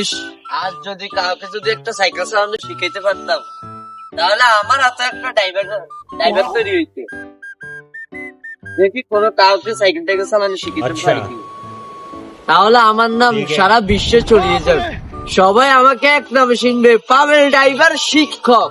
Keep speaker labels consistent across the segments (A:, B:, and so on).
A: ইস আজ যদি কাউকে যদি একটা সাইকেল চালানো শিখাইতে পারতাম তাহলে আমার হাতে একটা ড্রাইভার ড্রাইভার তৈরি হইতে। দেখি কোন কাউকে সাইকেল টাইকেল চালানো শিখাইতে
B: আচ্ছা।
A: পারি তাহলে আমার নাম সারা বিশ্বে ছড়িয়ে যাবে। সবাই আমাকে এক নামে চিনবে পাবেল ড্রাইভার শিক্ষক।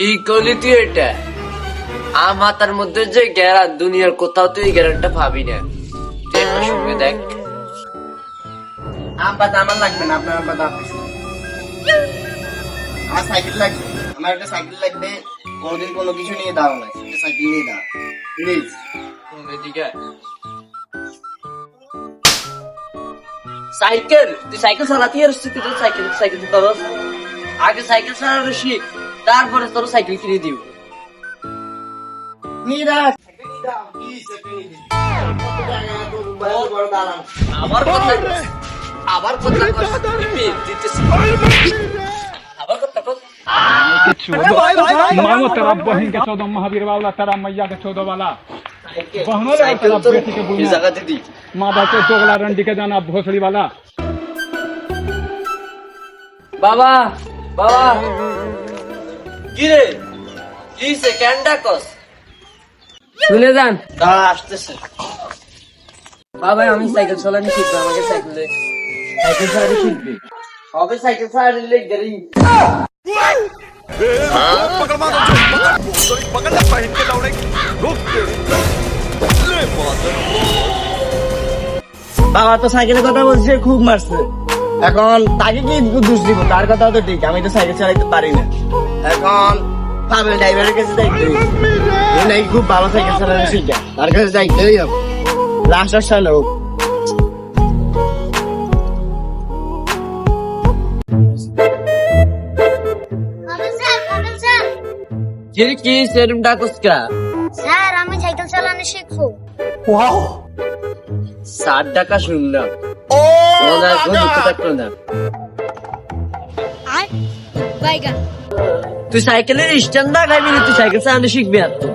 A: কি করলি তুই এটা। আম হাতার মধ্যে যে গ্যারা দুনিয়ার কোথাও তুই গ্যারানটা পাবি না। একটা সঙ্গে দেখ।
C: আম পাতা আমার লাগবে না আপনার আম পাতা আপনি আমার সাইকেল লাগবে আমার একটা সাইকেল লাগবে। কোনোদিন কোনো কিছু নিয়ে দাও না একটা সাইকেল নিয়ে দাও প্লিজ
A: এদিকে। সাইকেল? তুই সাইকেল চালাতে তুই সাইকেল সাইকেল আগে সাইকেল চালানো শিখ। তারপরে তোর সাইকেল কিনে দিব আবার কথা আবার কথা আবার কথা
B: मांगो तेरा बहन के चौदह महावीर वाला तेरा मैया के चौदह वाला बहनों तेरा बेटी के
A: बुलना
B: माँ बाप के दोगला रंडी के जाना भोसड़ी वाला
A: बाबा बाबा কিরে? কিসে কেন ডাকস শুনে যান।
C: দাঁড়া আসতেছে।
A: বাবা আমি সাইকেল চালানো শিখব আমাকে সাইকেল সাইকেল চালানো শিখবে? হবে সাইকেল গেরি
C: বাবা তো সাইকেলের কথা বলছে খুব মারছে। এখন তাকে কি দোষ দিব? তার কথা তো ঠিক আমি তো সাইকেল চালাইতে পারি না। এখন পাবেল ড্রাইভারের কাছে যাইতে নাকি খুব ভালো সাইকেল চালানো শিখে। তার কাছে যাইতেই হবে লাস্ট অপশন হোক।
D: স্যার
A: কি কি সেরম ডাকস কা?
D: স্যার আমি সাইকেল চালানো শিখব।
A: ষাট টাকা শুনলাম।
D: Ona godin
A: kutakonda. Bayga. तू सायकलीने इष्टांदा काय मी तू सायकल सांगणं शिक मी आता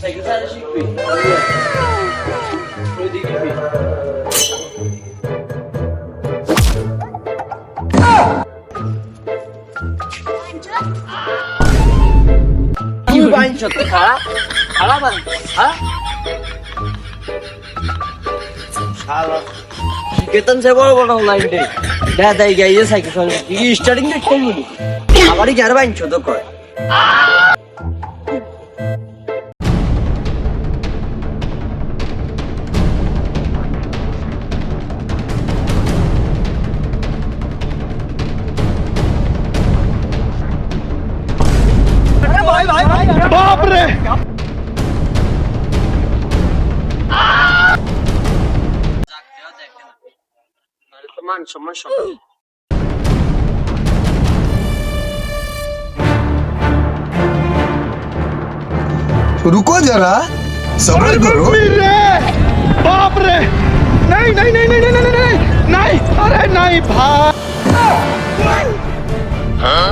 A: सायकल सांगणं शिक मी কি বাইন চত খাড়া খাড়া বান হ্যাঁ কেতন সে বড় বড় লাইনটে দাদা গাইয়ে সাইকেল স্টার্টিং দেখতে আবার কি আর বাইন ছোট কয়। সমস্যা
E: रुको जरा सबर करो।
B: बाप रे! नहीं नहीं नहीं नहीं नहीं नहीं नहीं अरे नहीं भाई हाँ?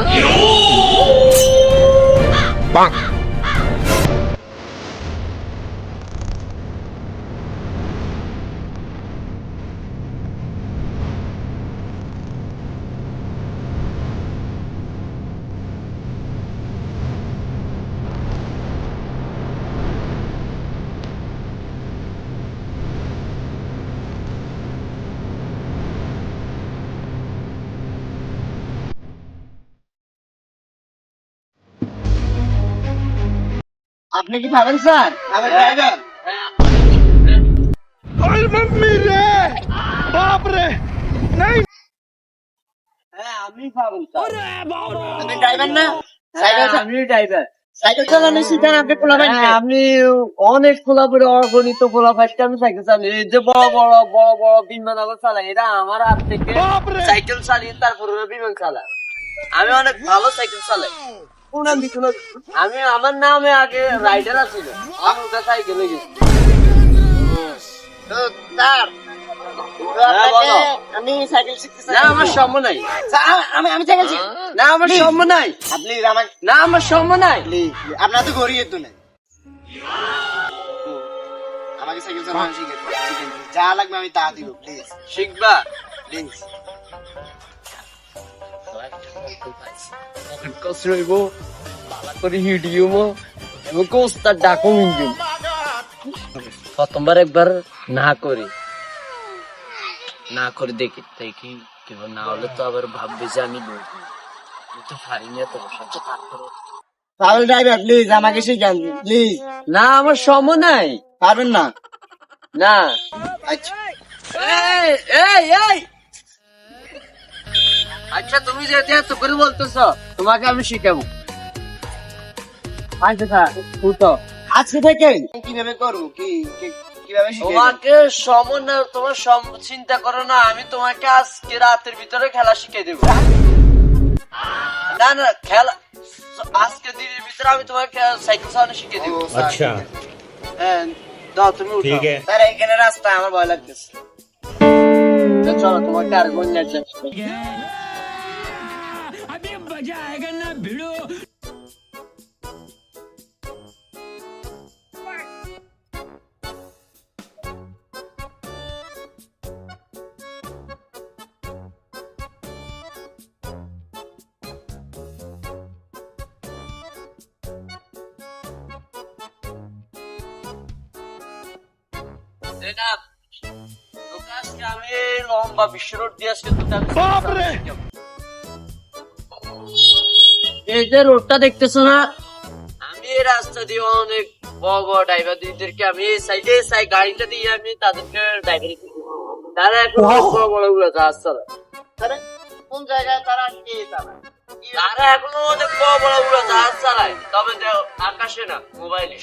C: আপনি কি ভাবেন স্যার?
A: হ্যাঁ,
C: হ্যাঁ,
A: হ্যাঁ, আমি ড্রাইভার
C: আমি ভাবেন আপনি
A: সাইকেল আমি আমি সাইকেল এই যে বড় বড় বড় বড় বিমান চালাই এটা আমার হাত থেকে সাইকেল চালিয়ে তারপরে বিমান চালা আমি অনেক ভালো সাইকেল চালাই। আমি আমার নামে আগে রাইডার আছিল। আমি ওটা সাইকেলে গেছি।
C: তো স্যার তো
A: হ্যাঁ,
C: আপনাকে
A: বলো।
C: আমি সাইকেল শিখতে
A: না আমার সম্মান নাই।
C: আমি আমি সাইকেল
A: না আমার সম্মান নাই।
C: আপনি
A: না আমার সম্মান নাই।
C: আপনার তো গড়িয়ে তো নাই। আমাকে সাইকেল চালানো শিখে যা লাগবে আমি তা দিব প্লিজ
A: শিখবা।
C: প্লিজ
A: পকেট রইব বালা করে হিডিও মো এবং কোস্তার ডাকো ইঞ্জিন প্রথমবার একবার না করি। না করে দেখি দেখি কেবল না হলে তো আবার ভাববে যে আমি তো বছর
C: ট্রাভেল ড্রাইভার প্লিজ আমাকে শিখান প্লিজ
A: না আমার সময় নাই।
C: পারবেন না?
A: না।
C: আচ্ছা।
A: এই এই এই! আচ্ছা তুমি যেতে এত করে বলতেছ তোমাকে আমি শিখাবো। আজ আচ্ছা তো
C: আজকে থেকে কীভাবে করব? কি
A: তোমাকে সমন তোমার সম চিন্তা করো না আমি তোমাকে আজকে রাতের ভিতরে খেলা শিখিয়ে দেব। না না খেলা আজকে দিনের ভিতরে আমি তোমাকে সাইকেল চালানো শিখিয়ে দেব।
F: আচ্ছা।
A: হ্যাঁ, দাও তুমি উঠো।
C: স্যার এখানে রাস্তায় আমার ভয় লাগতেছে।
A: চলো তোমাকে আর কোন গন্যার জেনাব তোকে আজকে আমি এই লম্বা বিশ্ব রোড দিয়ে আজকে তোকে আমি
B: বাপরে!
A: এই যে রোডটা দেখতেছো না আমি এই রাস্তা দিয়ে অনেক বড় বড় ড্রাইভারদেরকে আমি এই সাইডে সাই গাড়িটা দিয়ে আমি তাদেরকে ড্রাইভারি তারা এখন বড় বড় উড়ে জাহাজ চালায়
C: কোন জায়গায় তারা কে তারা?
A: তারা এখনও অনেক বড় বড় উড়ে জাহাজ চালায়। তবে আকাশে না মোবাইলে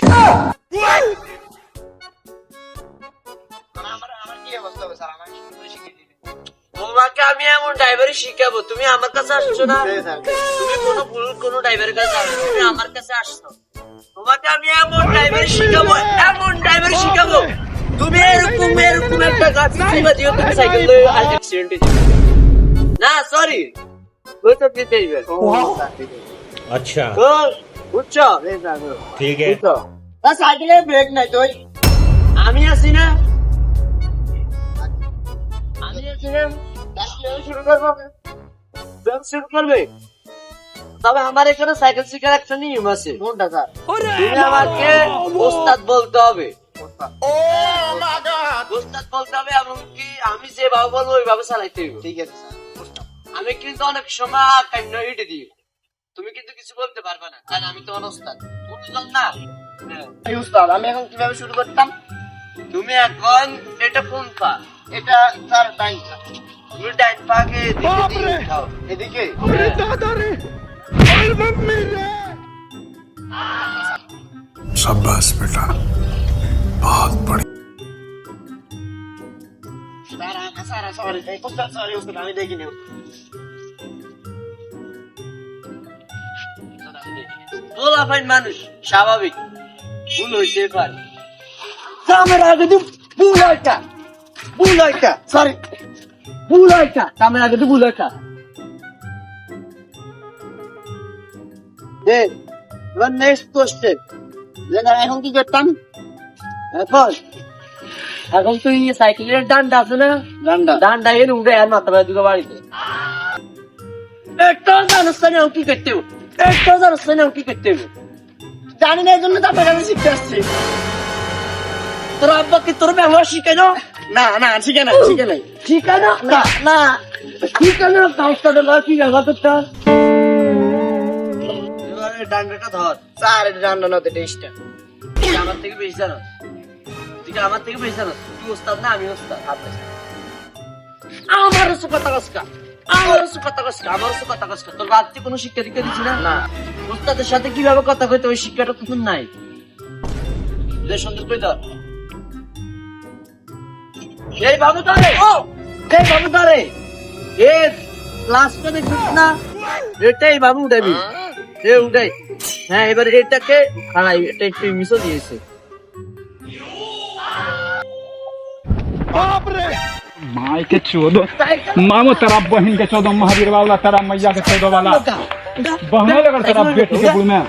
C: আমার আমার কি অবস্থা হবে স্যার? আমাকে
A: আমি এমন ড্রাইভারই শিখাবো। তুমি আমার কাছে আসছো না? তুমি কোনো ভুল কোনো ড্রাইভারের কাছে আসছো তুমি আমার কাছে আসছো। তোমাকে আমি এমন ড্রাইভার শিখাবো এমন ড্রাইভার শিখাবো। তুমি এরকম এরকম একটা গাছ চিবা দিও তুমি সাইকেল লয়ে আর অ্যাক্সিডেন্ট না সরি ওই তো দিতে দিবে
F: আচ্ছা।
A: তো বুঝছ?
F: ঠিক
A: আছে।
C: না সাইকেলে ব্রেক নাই তুই
A: আমি আছি না? আমি আছি না। শুরু করব ব্যায়াম শুরু করবে? তবে আমার এখানে সাইকেল শেখার একটা নিয়ম আছে।
C: কোনটা স্যার?
A: তুমি আমাকে ওস্তাদ বলতে হবে। ওস্তাদ বলতে হবে এমনকি আমি যেভাবে বলব ওইভাবে চালাইতে
C: ঠিক আছে স্যার।
A: আমি কিন্তু অনেক সময় কান্না হিটে দিই। তুমি কিন্তু কিছু বলতে পারবে না কারণ আমি তোমার ওস্তাদ। বুঝলাম না। হ্যাঁ।
C: এই উস্তাদ আমি এখন কীভাবে শুরু করতাম?
A: তুমি এখন এটা কোন পা
C: এটা তার টাইম
A: তুমি ডাইন পাকে এদিকে
B: বাপরে!
A: দিয়ে উঠাও।
C: এদিকে
B: अरे दादा रे ओए मम्मी रे
E: शाबाश बेटा बहुत बढ़िया
C: স্যার আ- স্যার সরি উস্তাদ সরি উস্তাদ আমি দেখিনি
A: পোলাপাইন মানুষ স্বাভাবিক ভুল হইতে পারে কামের আগে তো ভুল হয়টা ভুল হয়টা
C: সরি
A: ভুল হয়টা কামের আগে তো হয়টা দে এবার নেক্সট কোশ্চেন
C: স্যার এখন কি করতাম?
A: এখন? এখন তুই সাইকেলের ডান্ডা আছে না?
C: ডান্ডা।
A: ডান্ডা এর উঠে আর মাথা দুটো বাড়িতে। একটা জানোস না কি করতে একটা জানোস না কি করতে
C: জানি না এই জন্য শিখতে আসছি।
A: তোর আব্বাকে তোর ব্যবহার শিখে না
C: না না শিখে নাই শিখে
A: না না না শিখে না কাজটা দেওয়া কি? ডান্ডাটা ধর।
C: তো টেস্টটা
A: থেকে বেশি জানো তুই আমার থেকে বেশি জানো তুই ওস্তাদ না আমি ওস্তাদ আমার আমার আমার তোর কোনো শিক্ষা দীক্ষা দিচ্ছি না? না। ওস্তাদের সাথে কীভাবে কথা কইতে ওই শিক্ষাটা তো তোর নাই। সুন্দর ধরে। ও এই বাবু ধরে এ লাস্টটা দেখছিস না এটাই বাবু উঠাবি এ উঠাই হ্যাঁ এবার এটাকে হারাই এটা একটু মিশো দিয়েছে
B: बाप रे माय के चौदह मामो तेरा बहन के चौदह महावीर वाला तेरा मैया के चौदह वाला बहने लगा तेरा बेटी के बुढ़ में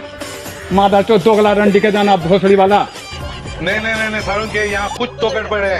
B: मादा चो दोगला रंडी के जाना भोसड़ी वाला
E: नहीं नहीं नहीं, नहीं सारुण के यहाँ कुछ तो गड़बड़ है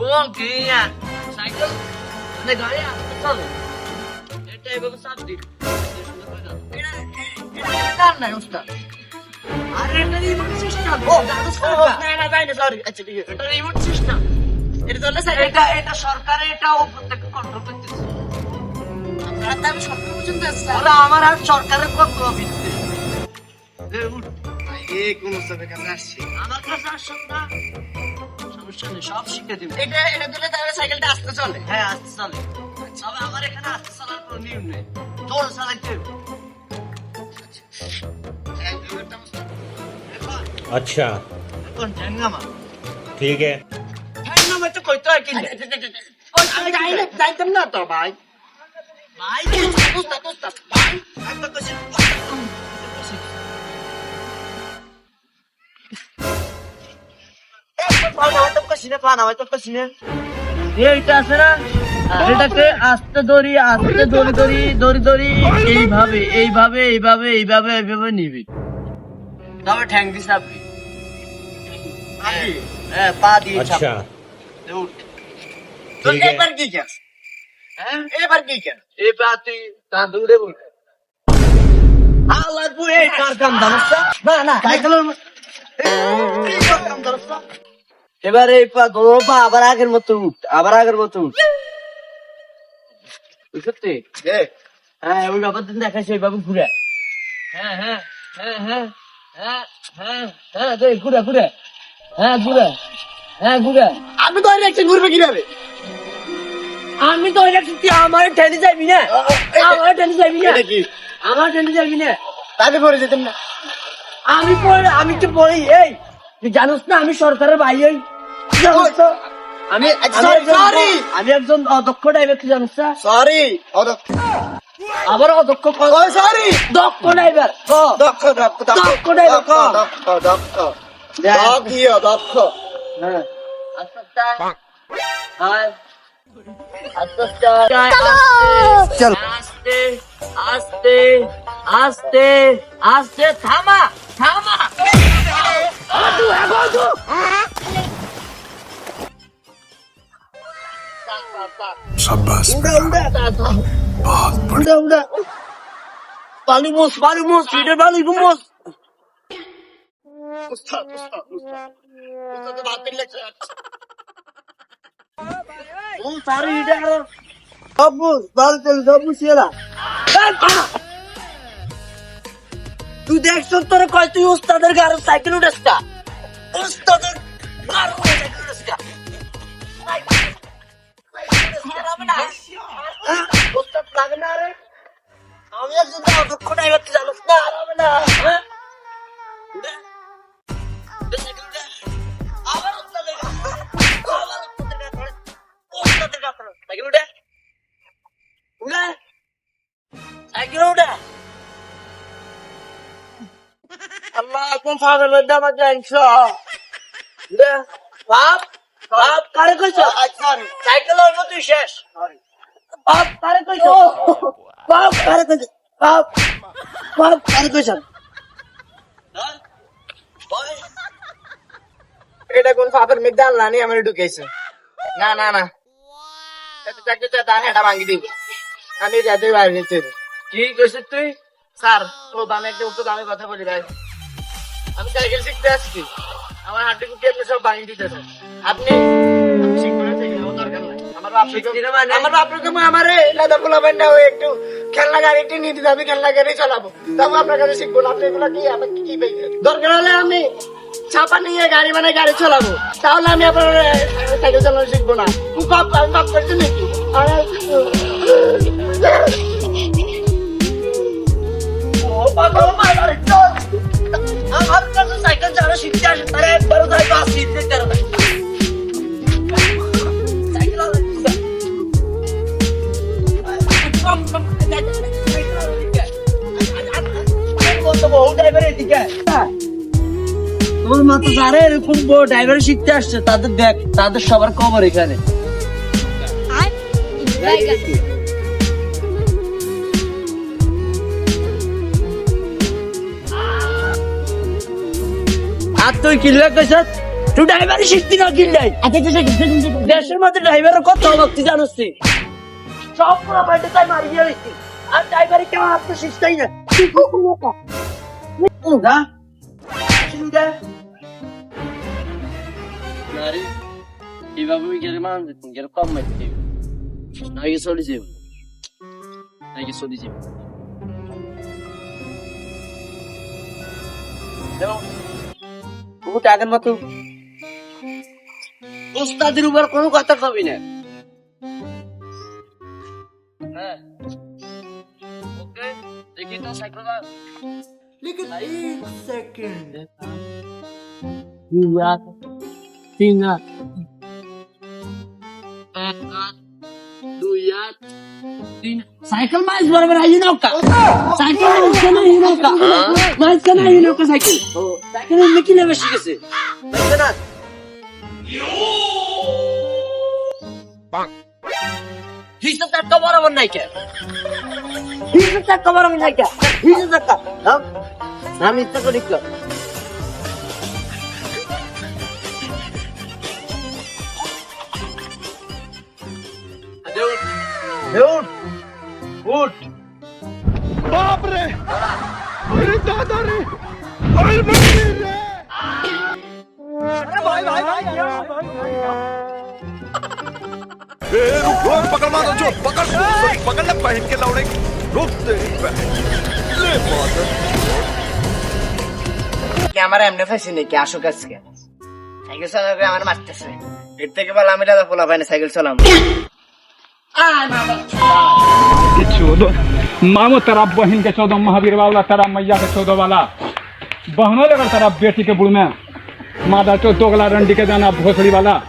A: গিয়া সাইকেল মানে গাড়ি আসতে চলে এটা এভাবে চাপ দি এটা এটা নাই উস্তাদ আরে এটা রিমোট সিস্টেম ও না না যাই না সরি আচ্ছা ঠিক আছে এটা রিমোট সিস্টেম এটা তো এটা এটা সরকারে এটা থেকে কন্ট্রোল করতেছে আপনারা তো আমি সরকার পর্যন্ত ওরা আমার আর সরকারের কন্ট্রোল আমার কাছে আসছেন না সমস্যা সব শিখে দিবে এটা এটা দিলে তাহলে সাইকেলটা আস্তে চলে হ্যাঁ আস্তে চলে তবে আমার এখানে আস্তে চলার কোনো নিয়ম নেই জোর চালাইতে
F: আচ্ছা
A: এখন
F: ঠিক
A: আছে তো কইতো আর কি আমি ডাইরেক্ট যাইতাম না তো ভাই ভাই পা
F: আচ্ছা। নামাই
A: এবার এই পা দোনো পা আবার আগের মতো উঠ আবার আগের মতো উঠ। বুঝতে হ্যাঁ ওই বাবার দিন দেখাইছে ওই বাবু ঘুরে। হ্যাঁ হ্যাঁ হ্যাঁ হ্যাঁ হ্যাঁ হ্যাঁ হ্যাঁ ঘুরে ঘুরে। হ্যাঁ ঘুরে হ্যাঁ ঘুরে। আমি তো একটু ঘুরবে কীভাবে? আমি তো আমার টেনে যাবি না? আমার টেনে যাবি না? আমার টেনে যাবি না? তাকে পরে যেতাম না। আমি পরে আমি তো পরে এই। তুই জানিস না আমি সরকারের ভাই? আমি আমি একজন- আমি একজন অদক্ষ ড্রাইভার তুই জানিস
C: সরি
A: আবার অদক্ষ সরি দক্ষ ড্রাইভার
C: দক্ষ দক্ষ
A: দক্ষ। ড্রাইভার
C: দক্ষ দক্ষ
A: দেখ।
C: দক্ষ দক্ষ।
A: হ্যাঁ। আস্তে আস্তে আস্তে আস্তে আস্তে থামা থামা।
E: शाबाश
A: উড়া
E: बेटा
A: উড়া
E: बहुत
A: উড়া
E: बढ़िया
A: উড়া বালু মোস বালু মোস সিটের বালু মোস উস্তাদ উস্তাদ উস্তাদ উস্তাদ বাতিল লাগছে ও সারি এটা সবু বাল চল সবু সিলা তুই দেখছ তোর কয় তুই উস্তাদের গাড়ি সাইকেল উঠাসকা উস্তাদের গাড়ি সাইকেল উঠাসকা পাগলের দাম আছে একশো উঠে। বাপ বাপ কারে কইছ? সাইকেল হইব তুই শেষ। বাপ কারে কইছ? বাপ কারে কইছ? বাপ বাপ কারে কইছ?
C: এটা কোন ফাপের মধ্যে আল্লাহ নেই আমার ঢুকেছে। না না না। চাকরি ভাঙি দিব। আমি যাতে বাইরে
A: কি কইছিস তুই?
C: স্যার ও দামে একটা একটু দামে কথা বলি ভাই। আমি সাইকেল শিখতে আসছি। আমার হাড্ডি কুটি আপনি সব ভাঙি দিতেছে আপনি আমার দরকার নাই। আমার
A: মানে?
C: লাদা ওই একটু খেলনা গাড়িটি নিয়ে দিতে আমি খেলনা গাড়ি চালাবো। তবে আপনার কাছে শিখব না আপনি এগুলো কি আমাকে কি পেয়েছেন? দরকার হলে আমি চাপা নিয়ে গাড়ি মানে গাড়ি চালাবো। তাহলে আমি আপনার সাইকেল চালানো শিখব না। আমি করছি নাকি? ও ও বাবা, আরে চল।
A: আমার কাছে সাইকেল মতো যারা এরকম বড় ড্রাইভার শিখতে আসছে, তাদের দেখ, তাদের সবার খবর এখানে। আর তুই কিনলে কইছ তুই ড্রাইভারই শিখতি না কিনলাই দেশের মধ্যে ড্রাইভারের কত অভাব তুই জানোস তুই? সব পুরো বাড়িতে তাই মারি দিয়ে রইছি। আর ড্রাইভারই আর তো শিখতেই না। না চিন্তা নারী এইভাবে আমি গেলে মান গেলে কম মারতে নাকি চলে যাবে। নাকি চলে যাবে। বহুত আগের মতো উস্তাদের উপর কোনো কথা কবি না হ্যাঁ ওকে দেখি তো সাইকেল
G: लेकिन एक सेकंड
A: তিন রাত তিন রাত এক রাত দুই রাত তিন। সাইকেল মাইজ বরাবর আই নৌকা। সাইকেল মাইজ কেন আই নৌকা? মাইজ কেন আই নৌকা সাইকেল? সাইকেল এমনি কি লেবে শিখেছে? না হিসেব টাকা বরাবর নাই কে? হিসেব টাকা বরাবর নাই কে? হিসেব টাকা আমি ইচ্ছা করি কর উঠ উঠ
E: पकड़ मारो जो पकड़ पकड़ ले पहन के लौड़े रुक तेरी ले
C: কি আমার এমনি ফাইছি নাকি আসুক আজকে সাইকেল চালাবে আমার মারতেছে এর থেকে বলে আমি দাদা পোলা পাইনি সাইকেল চালাম
B: के चौदह मामो। तेरा बहन के चौदह महावीर वाला तारा मैया के चौदह वाला। बहनों लगा तारा बेटी के बुढ़ में। मादा चो दोगला रंडी के दाना भोसड़ी वाला।